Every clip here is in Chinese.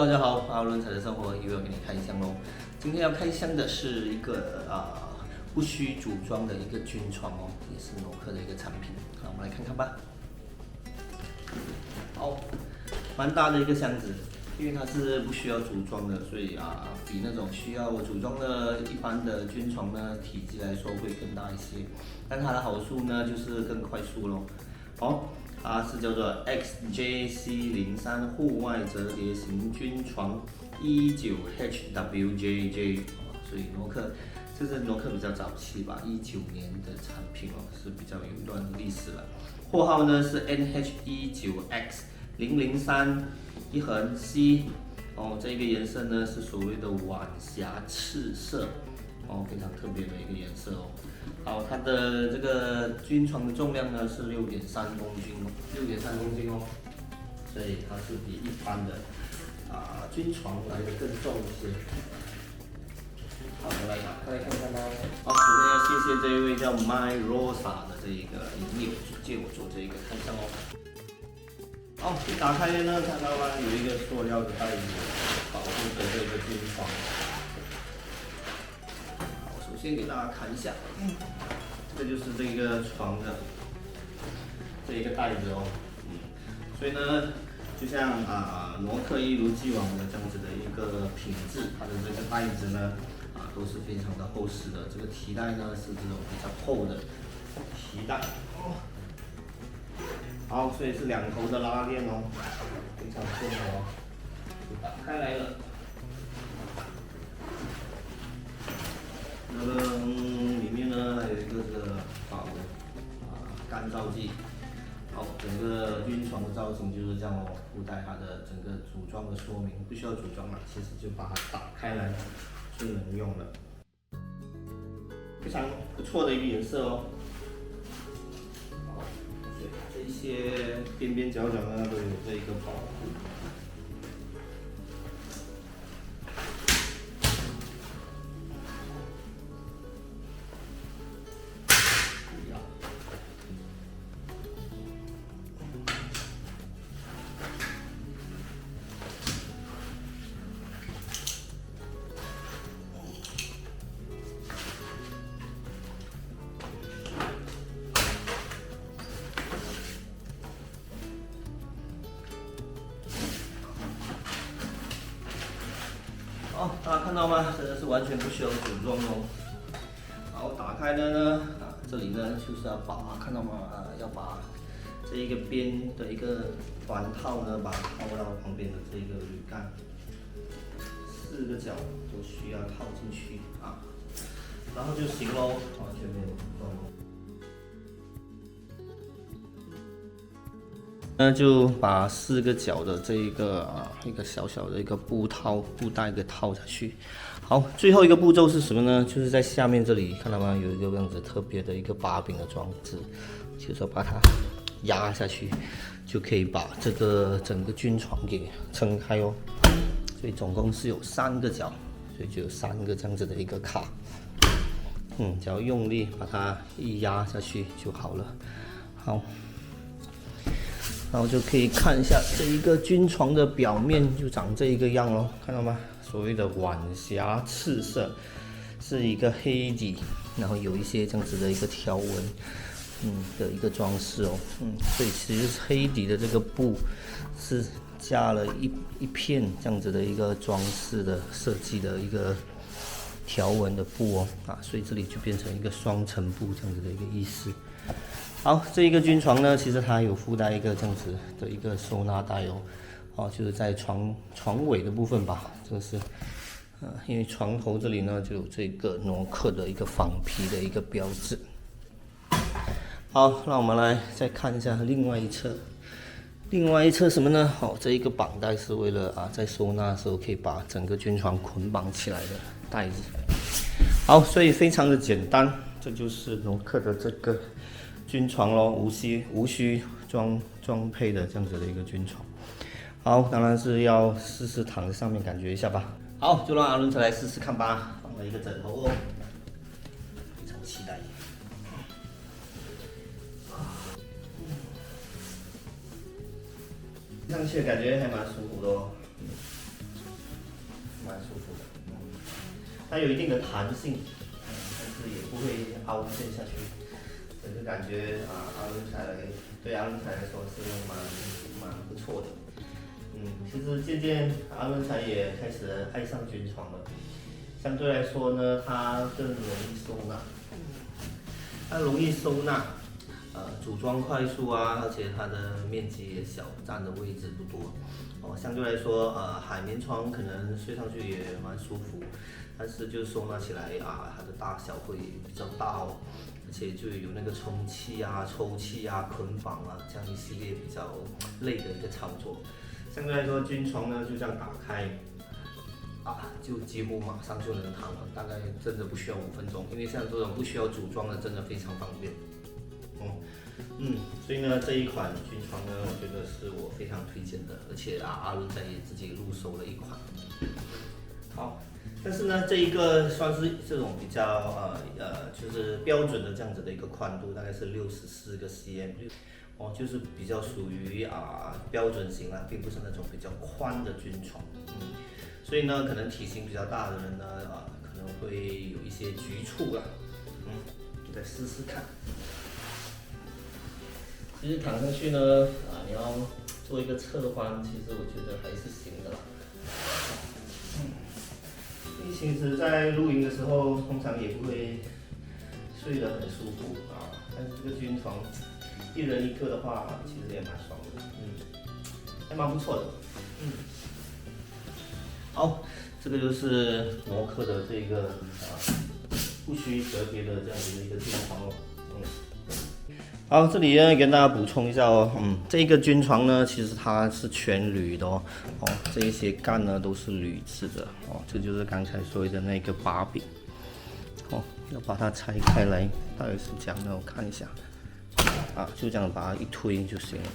大家好，阿伦彩的生活又要给你开箱喽。今天要开箱的是一个啊不需组装的一个军床哦，也是诺克的一个产品。好，我们来看看吧。好，蛮大的一个箱子，因为它是不需要组装的，所以啊比那种需要组装的一般的军床呢体积来说会更大一些。但它的好处呢就是更快速咯。好。它是叫做 XJC 零三户外折叠型军床一九 HWJJ，所以诺克这是诺克比较早期吧，一九年的产品哦，是比较有一段历史了。货号呢是 NH 一九 X 零零三一横 C，哦，这个颜色呢是所谓的晚霞赤色。哦，非常特别的一个颜色哦。好，它的这个军床的重量呢是六点三公斤哦，六点三公斤哦，所以它是比一般的啊军床来的更重一些。好，我们来打开看看它。好，首先要谢谢这一位叫 My Rosa 的这一个友借我做这一个开箱哦。好，一打开呢，看到吗？有一个塑料的袋子保护着这个军床。先给大家看一下，嗯。这就是这个床的这一个袋子哦，嗯，所以呢，就像啊，罗克一如既往的这样子的一个品质，它的这个袋子呢，啊，都是非常的厚实的。这个提袋呢是这种比较厚的提袋，哦，好，所以是两头的拉链哦，非常顺哦，打开来了。那个里面呢还有一个这个保啊干燥剂，好，整个晕床的造型就是这样哦，附带它的整个组装的说明，不需要组装了，其实就把它打开来就能用了，非常不错的一个颜色哦，好，所以这些边边角角呢都有这一个保护。看到吗？真的是完全不需要组装哦。好，打开了呢，啊，这里呢就是要把，看到吗？啊，要把这一个边的一个环套呢，把它套到旁边的这一个铝杆，四个角都需要套进去啊，然后就行喽，完全没有那就把四个角的这一个啊一个小小的一个布套布袋给套下去。好，最后一个步骤是什么呢？就是在下面这里看到吗？有一个这样子特别的一个把柄的装置，就是把它压下去，就可以把这个整个军床给撑开哦。所以总共是有三个角，所以就有三个这样子的一个卡。嗯，只要用力把它一压下去就好了。好。然后就可以看一下这一个军床的表面就长这一个样咯，看到吗？所谓的晚霞赤色，是一个黑底，然后有一些这样子的一个条纹，嗯的一个装饰哦，嗯，所以其实黑底的这个布是加了一一片这样子的一个装饰的设计的一个条纹的布哦，啊，所以这里就变成一个双层布这样子的一个意思。好，这一个军床呢，其实它有附带一个这样子的一个收纳袋哦，哦，就是在床床尾的部分吧，这个是，呃，因为床头这里呢就有这个挪克的一个仿皮的一个标志。好，那我们来再看一下另外一侧，另外一侧什么呢？好，这一个绑带是为了啊，在收纳的时候可以把整个军床捆绑起来的袋子。好，所以非常的简单，这就是挪克的这个。军床喽，无需无需装装配的这样子的一个军床，好，当然是要试试躺在上面感觉一下吧。好，就让阿伦特来试试看吧。放了一个枕头哦，非常期待。上去感觉还蛮舒服的，蛮舒服的，它有一定的弹性，但是也不会凹陷下去。我就感觉啊，阿伦才对阿伦才来说是蛮蛮不错的。嗯，其实渐渐阿伦才也开始爱上军床了，相对来说呢，它更容易收纳，它容易收纳，呃，组装快速啊，而且它的面积也小，占的位置不多。哦，相对来说，呃，海绵床可能睡上去也蛮舒服，但是就收纳起来啊，它的大小会比较大哦，而且就有那个充气啊、抽气啊、捆绑啊这样一系列比较累的一个操作。相对来说，军床呢就这样打开，啊，就几乎马上就能躺了，大概真的不需要五分钟，因为像这种不需要组装的，真的非常方便。哦。嗯，所以呢，这一款军床呢，我觉得是我非常推荐的，而且啊，阿伦在也自己入手了一款。好，但是呢，这一个算是这种比较呃呃，就是标准的这样子的一个宽度，大概是六十四个 cm，哦，就是比较属于啊标准型啊，并不是那种比较宽的军床。嗯，所以呢，可能体型比较大的人呢，啊，可能会有一些局促啦。嗯，再试试看。其实躺上去呢，啊，你要做一个侧翻，其实我觉得还是行的啦。嗯，你其实，在露营的时候，通常也不会睡得很舒服啊。但是这个军床，一人一个的话，其实也蛮爽的，嗯，还蛮不错的，嗯。好，这个就是摩克的这个啊，不需折叠的这样子的一个军床了，嗯。好，这里呢跟大家补充一下哦，嗯，这个军床呢，其实它是全铝的哦，哦，这一些杆呢都是铝制的哦，这就是刚才说的那个把柄，哦，要把它拆开来，大概是这样的，我看一下，啊，就这样把它一推就行了，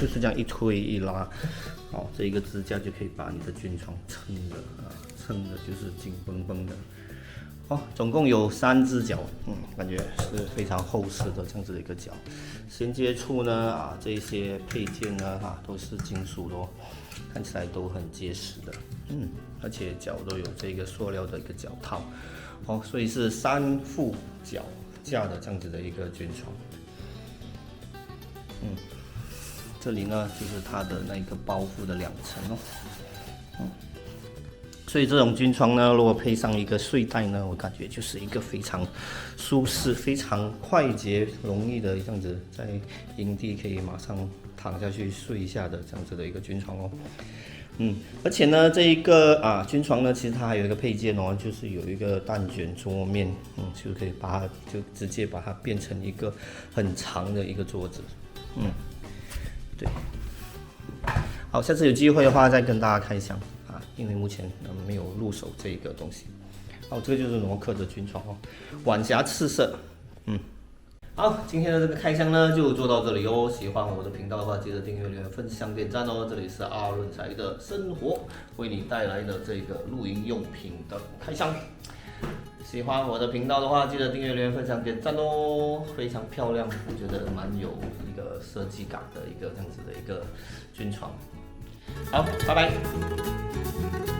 就是这样一推一拉，哦，这一个支架就可以把你的军床撑的啊，撑的就是紧绷绷的。哦，总共有三只脚，嗯，感觉是非常厚实的这样子的一个脚。衔接处呢，啊，这些配件呢，哈，都是金属的，哦看起来都很结实的，嗯，而且脚都有这个塑料的一个脚套，哦，所以是三副脚架的这样子的一个军床。嗯，这里呢就是它的那个包覆的两层哦，嗯。所以这种军床呢，如果配上一个睡袋呢，我感觉就是一个非常舒适、非常快捷、容易的这样子，在营地可以马上躺下去睡一下的这样子的一个军床哦。嗯，而且呢，这一个啊军床呢，其实它还有一个配件哦，就是有一个蛋卷桌面，嗯，就可以把它就直接把它变成一个很长的一个桌子。嗯，对。好，下次有机会的话再跟大家开箱。因为目前没有入手这个东西，好，这个就是罗克的军床哦，晚霞赤色，嗯，好，今天的这个开箱呢就做到这里哦。喜欢我的频道的话，记得订阅、留言、分享、点赞哦。这里是阿伦才的生活，为你带来的这个露营用品的开箱。喜欢我的频道的话，记得订阅、留言、分享、点赞哦。非常漂亮，我觉得蛮有一个设计感的一个这样子的一个军床。好，拜拜。